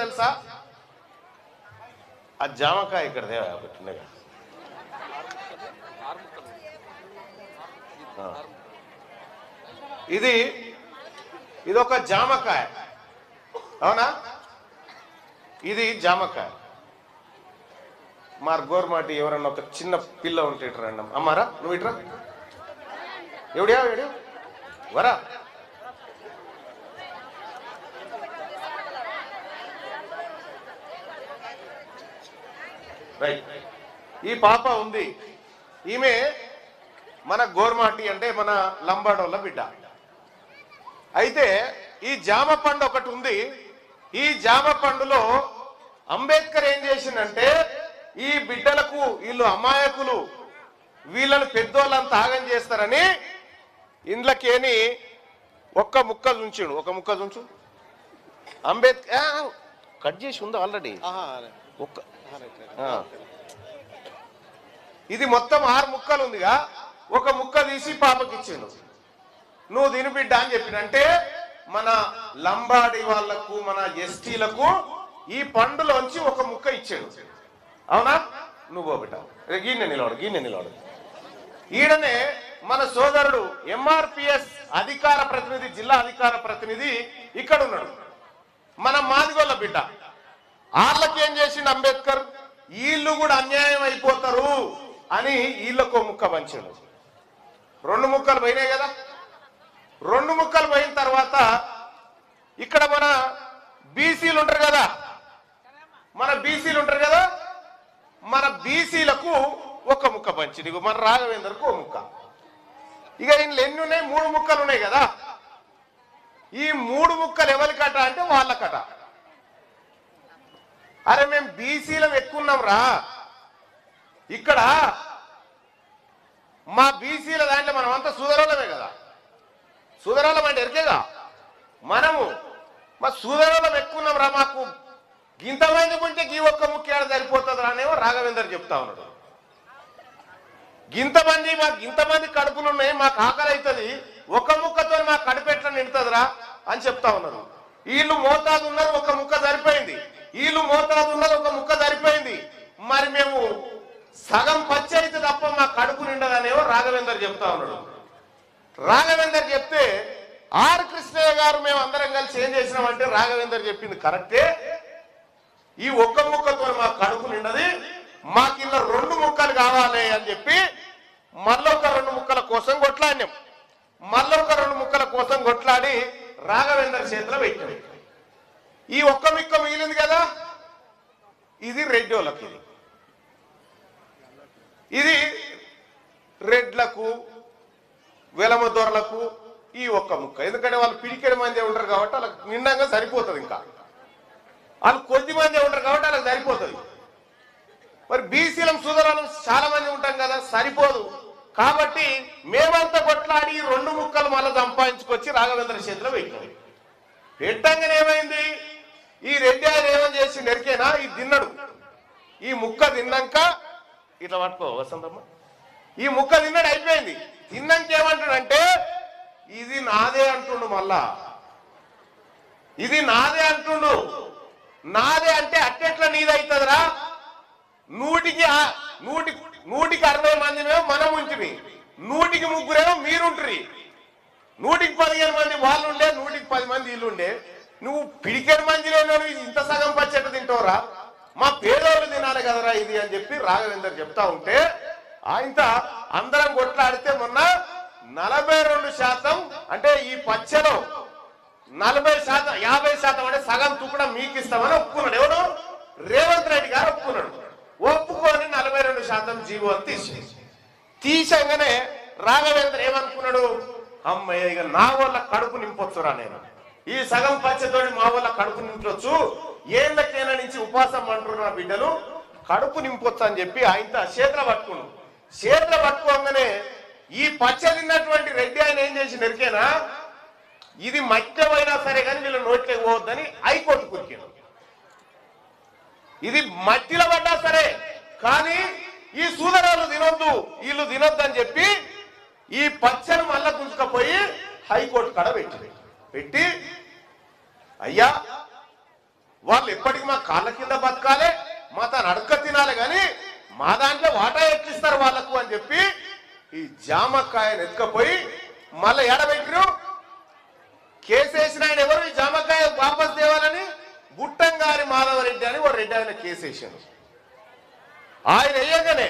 తెలుసా? ఆ జామకాయ ఇక్కడ దేవా పెట్టిండగా ఇది ఇది ఒక జామకాయ. అవునా? ఇది జామకాయ. మార్ గోర్మాటి ఎవరన్నా ఒక చిన్న పిల్ల ఉంటే ఇటు రండి అమ్మారా నువ్వు ఇట్రా ఎవడియా ఎవడు వరా. రైట్ ఈ పాప ఉంది. ఈమె మన గోర్మాటి అంటే మన లంబాడోళ్ళ బిడ్డ. అయితే ఈ జామ పండు ఒకటి ఉంది. ఈ జామ పండులో అంబేద్కర్ ఏం చేసిందంటే ఈ బిడ్డలకు వీళ్ళు అమాయకులు వీళ్ళని పెద్దోళ్ళంతా ఆగం చేస్తారని ఇండ్లకేని ఒక్క ముక్క ఉంచాడు ఒక ముక్క ఉంచు అంబేద్కర్ కట్ చేసి ఉందా ఆల్రెడీ? ఒక్క ఇది మొత్తం ఆరు ముక్కలు ఉందిగా. ఒక ముక్క తీసి పాపకి ఇచ్చిండు. నువ్వు తిని బిడ్డ అని చెప్పినంటే మన లంబాడి వాళ్ళకు మన ఎస్టీలకు ఈ పండులోంచి ఒక ముక్క ఇచ్చాడు. అవునా? నువ్వు బిడ్డ. గీనె నిలవడు గీనె నిలవడు ఈడనే మన సోదరుడు ఎంఆర్పిఎస్ అధికార ప్రతినిధి జిల్లా అధికార ప్రతినిధి ఇక్కడ ఉన్నాడు మన మాదిగోళ్ళ బిడ్డ. వాళ్ళకి ఏం చేసిండు అంబేద్కర్? వీళ్ళు కూడా అన్యాయం అయిపోతారు అని వీళ్ళకు ముక్క పంచాడు. రెండు ముక్కలు పోయినాయి కదా? రెండు ముక్కలు పోయిన తర్వాత ఇక్కడ మన బీసీలు ఉంటారు కదా? మన బీసీలు ఉంటారు కదా? మన బీసీలకు ఒక ముక్క పంచింది మన రాఘవేందర్కు ఒక ముక్క. ఇక ఇందులో ఎన్ని ఉన్నాయి? మూడు ముక్కలు ఉన్నాయి కదా? ఈ మూడు ముక్కలు ఎవరికట అంటే వాళ్ళ కట. బీసీలం ఎక్కున్నాం రా ఇక్కడ మా బీసీల దాంట్లో మనం అంతా సుదరాలమే కదా. సుదరాలం అంటే ఎరికేగా? మనము మా సుదరాలం ఎక్కున్నాం రా మాకు. గింతమైన ఉంటే గీ ఒక్క ముఖ్యాలు సరిపోతుంది రానేమో రాఘవేందర్ చెప్తా ఉన్నాడు. గింతమంది మాకు ఇంతమంది కడుపులు ఉన్నాయి మాకు ఆకలి అవుతుంది ఒక ముక్కతో మా కడుపు ఎట్లా నిండుతుందిరా అని చెప్తా ఉన్నారు వీళ్ళు మోతాదు ఉన్నారు ఒక ముక్క సరిపోయింది. వీళ్ళు మోతాదు ఉన్నది ఒక ముక్క సరిపోయింది. మరి మేము సగం ఖచ్చితయితే తప్ప మా కడుపు నిండదనేవో రాఘవేందర్ చెప్తా ఉన్నాడు. రాఘవేందర్ చెప్తే ఆర్ కృష్ణయ్య గారు మేము అందరం కలిసి ఏం చేసినామంటే రాఘవేందర్ చెప్పింది కరెక్టే. ఈ ఒక్క ముక్కతో మా కడుపు నిండది మాకు ఇలా రెండు ముక్కలు కావాలి అని చెప్పి మళ్ళొక రెండు ముక్కల కోసం కొట్లాడినాం. మళ్ళొక రెండు ముక్కల కోసం కొట్లాడి రాఘవేందర్ చేతిలో పెట్టాం. ఈ ఒక్క ఇది రెడ్డి ఇది. రెడ్లకు రెడ్లకు వెలమదొరలకు ఈ ఒక్క ముక్క. ఎందుకంటే వాళ్ళు పిడికెడు మంది ఉంటారు కాబట్టి వాళ్ళకి నిండంగా సరిపోతుంది ఇంకా. వాళ్ళు కొద్ది మంది ఉంటారు కాబట్టి వాళ్ళకి సరిపోతుంది. మరి బీసీలం సుధరాలం చాలా మంది ఉంటాం కదా సరిపోదు. కాబట్టి మేమంతా కొట్లాడి రెండు ముక్కలు మళ్ళీ సంపాదించుకొచ్చి రాఘవేంద్ర చేతిలో పెట్టాం పెట్టంగానే ఏమైంది? ఈ రెడ్డి ఆయన ఏమని చేసి నెరికేనా ఇది తిన్నడు. ఈ ముక్క తిన్నాక ఇట్లా పట్టుకో వసంతమ్మ. ఈ ముక్క తిన్నాడు అయిపోయింది. తిన్నాక ఏమంటాడంటే ఇది నాదే అంటుండు మళ్ళా. ఇది నాదే అంటుండు. నాదే అంటే అట్టెట్లా నీదైతుందిరా నూటికి నూటి నూటికి అరవై మంది మేము మనం ఉంటిమి. నూటికి ముగ్గురేమో మీరుంటారు. నూటికి పదిహేను మంది వాళ్ళు ఉండే నూటికి పది మంది వీళ్ళు నువ్వు పిడికెడు మంది లేని ఇంత సగం పచ్చట తింటావురా. మా పేదోళ్ళు తినాలి కదరా ఇది అని చెప్పి రాఘవేందర్ చెప్తా ఉంటే ఆయన అందరం కొట్లాడితే మొన్న నలభై రెండు శాతం అంటే ఈ పచ్చలో నలభై శాతం యాభై శాతం అంటే సగం తుకడం మీకు ఇస్తామని ఒప్పుకున్నాడు. ఎవడు? రేవంత్ రెడ్డి గారు ఒప్పుకున్నాడు. ఒప్పుకొని నలభై రెండు శాతం జీవో అని తీసి తీసంగానే రాఘవేంద్ర ఏమనుకున్నాడు? అమ్మయ్య ఇక నా వల్ల కడుపు నింపొచ్చురా నేను. ఈ సగం పచ్చతోటి మా వల్ల కడుపు నింపొచ్చు. ఏళ్ళకైనా నుంచి ఉపాసం అంటున్నారు నా బిడ్డలు. కడుపు నింపొచ్చు అని చెప్పి ఆయనతో చేతుల పట్టుకును చేతుల పట్టుకోగానే ఈ పచ్చ తిన్నటువంటి రెడ్డి ఆయన ఏం చేసి నెరికేనా ఇది మద్యమైనా సరే కానీ వీళ్ళు నోట్లోకి పోవద్దని హైకోర్టు కురికాను ఇది మట్టిలో పడ్డా సరే కానీ ఈ సూదరాలు తినొద్దు వీళ్ళు తినొద్దు అని చెప్పి ఈ పచ్చని మళ్ళా గుంజుకపోయి హైకోర్టు కడ పెట్టి పెట్టి అయ్యా వాళ్ళు ఎప్పటికి మా కాళ్ళ కింద బతకాలి మా తను అడక తినాలి కానీ మా దాంట్లో వాటా ఎక్కిస్తారు వాళ్ళకు అని చెప్పి ఈ జామకాయను ఎత్తుకపోయి మళ్ళీ ఎడబెట్టిరు కేసు వేసిన ఆయన ఎవరు? ఈ జామకాయ వాపస్ తేవాలని గుట్టంగారి మాధవరెడ్డి అని వాడు రెడ్డి ఆయన కేసు వేసాను ఆయన వేయగానే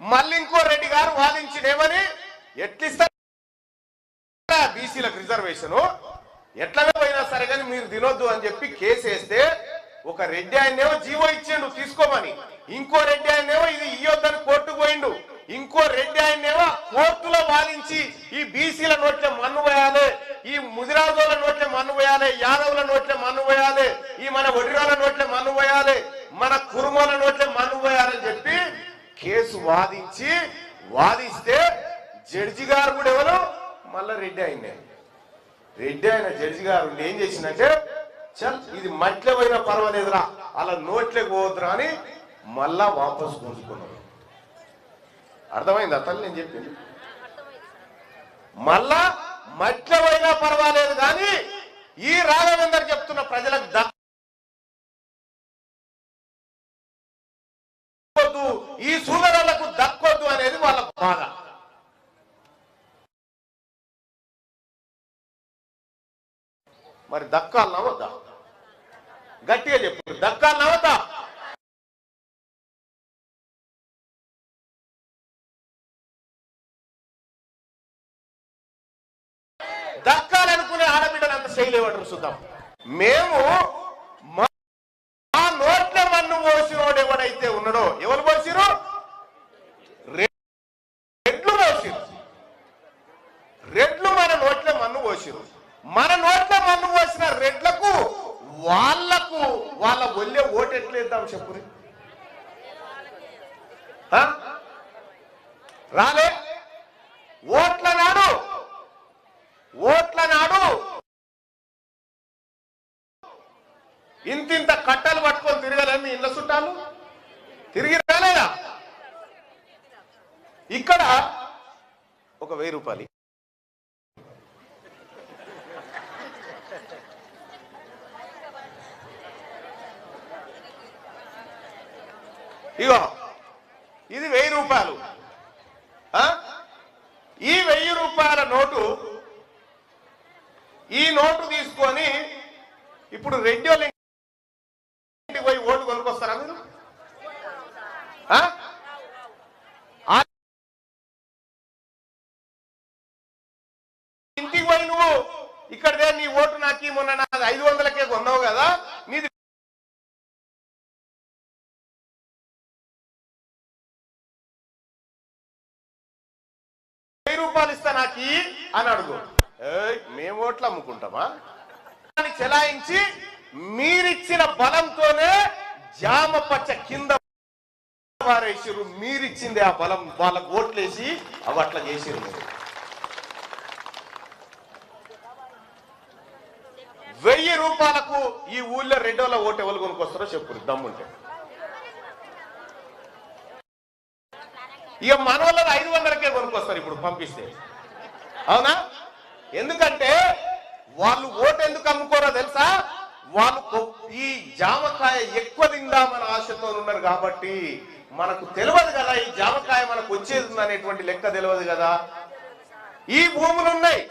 మళ్ళీ ఇంకో రెడ్డి గారు వాదించినేమని ఎట్లిస్తారు బీసీలకు ఎట్లాగా పోయినా సరే కానీ మీరు తినొద్దు అని చెప్పి కేసు వేస్తే ఒక రెడ్డి ఆయనేమో జీవో ఇచ్చిండు తీసుకోమని. ఇంకో రెడ్డి ఆయనేమో ఇది ఇయ్యొద్దని కోర్టు పోయిండు. ఇంకో రెడ్డి ఆయనేమో కోర్టులో వాదించి ఈ బీసీల నోట్ల మన్ను పోయాలి ఈ ముదిరాజుల నోట్ల మన్ను పోయాలి యాదవుల నోట్ల మన్ను పోయాలి ఈ మన ఒడిరాల నోట్ల మన్ను పోయాలి మన కురుమల నోట్ల మన్ను పోయాలని చెప్పి కేసు వాదించి వాదిస్తే జడ్జి గారు కూడా ఎవరు? మళ్ళా రెడ్డి ఆయనే రెడ్డి ఆయన జడ్జి గారు ఏం చేసిందంటే చల్ ఇది మట్ల పోయినా పర్వాలేదురా అలా నోట్లోకి పోవద్దురా అని మళ్ళా వాపస్ గుంజుకున్నాడు అర్థమైంది అతను నేను చెప్పింది? మళ్ళా మట్ల పోయినా పర్వాలేదు కానీ ఈ రాఘవేందర్ చెప్తున్న ప్రజలకు ఈ సూదరులకు మరి దక్కాలనా వద్దా గట్టిగా చెప్పు దక్కాలనా వద్దా దక్కాలనుకునే ఆడబిడ్డలు అంత చేయలేవాడు చూద్దాం మేము మా నోట్ల మన్ను పోసినోడు ఎవడైతే ఉన్నాడో ఎవరు పోసిరు రెడ్లు పోసిరు రెడ్లు మన నోట్ల మన్ను పోసిరు మన నోట్ల మన్ను పోసిన రెడ్లకు వాళ్ళకు వాళ్ళ ఒళ్ళే ఓటు ఎట్లేద్దాం చెప్పురి రాలే. ఓట్ల నాడు. ఓట్ల నాడు. ఇంతింత కట్టలు పట్టుకొని తిరగలేదు మీ ఇళ్ళ చుట్టాలు? తిరిగి రాలేదా? ఇక్కడ ఒక వెయ్యి రూపాయలు ఇగో ఇది వెయ్యి రూపాయలు. ఈ వెయ్యి రూపాయల నోటు ఈ నోటు తీసుకొని ఇప్పుడు రెడ్డి వాళ్ళ ఇంటికి పోయి ఓటు కొనుక్కొస్తారా మీరు? ఆ? ఇంటికి పోయి నువ్వు ఇక్కడ నీ ఓటు నాకు మొన్న నాది ఐదు వందలకే కొన్నావు కదా? వెయ్యి రూపాయలు ఇస్తా నాకు అని అడుగు. మేము ఓట్లు అమ్ముకుంటామా? అని చెలాయించి మీరిచ్చిన బలంతోనే జామ పచ్చ కింద వారేసిరు మీరిచ్చింది ఆ బలం. వాళ్ళకు ఓట్లేసి అవి అట్లా చేసిరు వెయ్యి రూపాయలకు ఈ ఊళ్ళో రెండోల ఓటు ఎవరు కొనుక్కొస్తారో చెప్పురు దమ్ముంటే. ఇక మన వాళ్ళది ఐదు వందలకే కొనుక్కొస్తారు ఇప్పుడు పంపిస్తే. అవునా? ఎందుకంటే వాళ్ళు ఓటు ఎందుకు అమ్ముకోరో తెలుసా? వాళ్ళు ఈ జామకాయ ఎక్కువ తిందామని ఆశతో ఉన్నారు కాబట్టి మనకు తెలియదు కదా ఈ జామకాయ మనకు వచ్చేది అనేటువంటి లెక్క తెలియదు కదా. ఈ భూములు ఉన్నాయి.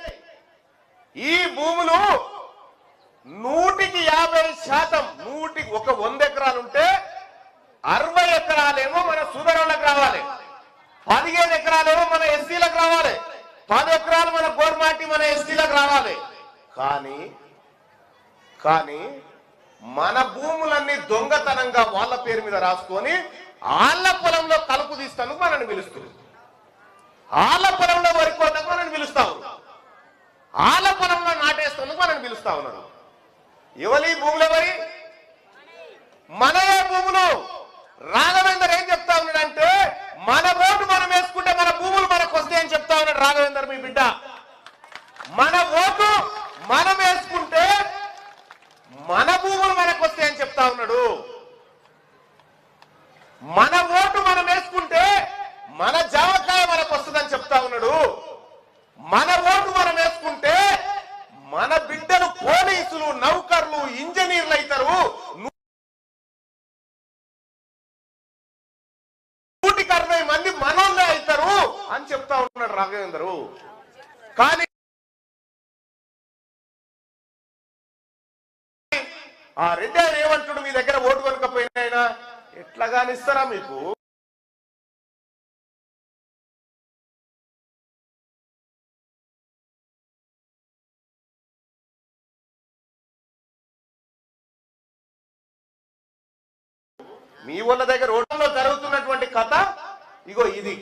ఈ భూములు నూటికి యాభై శాతం నూటికి ఒక వంద ఎకరాలు ఉంటే అరవై ఎకరాలేమో మన సుధరులకు రావాలి. పదిహేను ఎకరాలేమో మన ఎస్సీలకు రావాలి. పది ఎకరాలు మన గోర్మాటి మన ఎస్సీలకు రావాలి. కానీ కానీ మన భూములన్నీ దొంగతనంగా వాళ్ళ పేరు మీద రాసుకొని వాళ్ళ పొలంలో కలుపు తీస్తాను మనల్ని పిలుస్తుంది వాళ్ళ పొలంలో వరి కోతకు మనల్ని పిలుస్తా ఉన్నారు వాళ్ళ పొలంలో నాటేస్తాను మనల్ని పిలుస్తా ఉన్నారు. ఎవరి భూములు ఎవరి? మనయే భూములు. రాఘవేందర్ ఏం చెప్తా ఉన్నాడంటే మన ఓటు మనం వేసుకుంటే మన భూములు మనకు వస్తాయని చెప్తా ఉన్నాడు రాఘవేందర్ మీ బిడ్డ. మన ఓటు మనం వేసుకుంటే మన భూములు మనకు వస్తాయని చెప్తా ఉన్నాడు. మన ఓటు మనం వేసుకుంటే మన జామకాయ మనకు వస్తుందని చెప్తా ఉన్నాడు. మన ఓటు మనం వేసుకుంటే మన బిడ్డలు పోలీసులు నౌకర్లు ఇంజనీర్లు మంది మనోళ్ళే అవుతారు అని చెప్తా ఉన్నాడు రాఘవేందరు. కానీ ఆ రెడ్డి ఆయన ఏమంటాడు? మీ దగ్గర ఓటు కొనకపోయినా ఎట్లా కానిస్తారా మీకు? మీ వాళ్ళ దగ్గర ఓటర్లో ఇగో ఇది.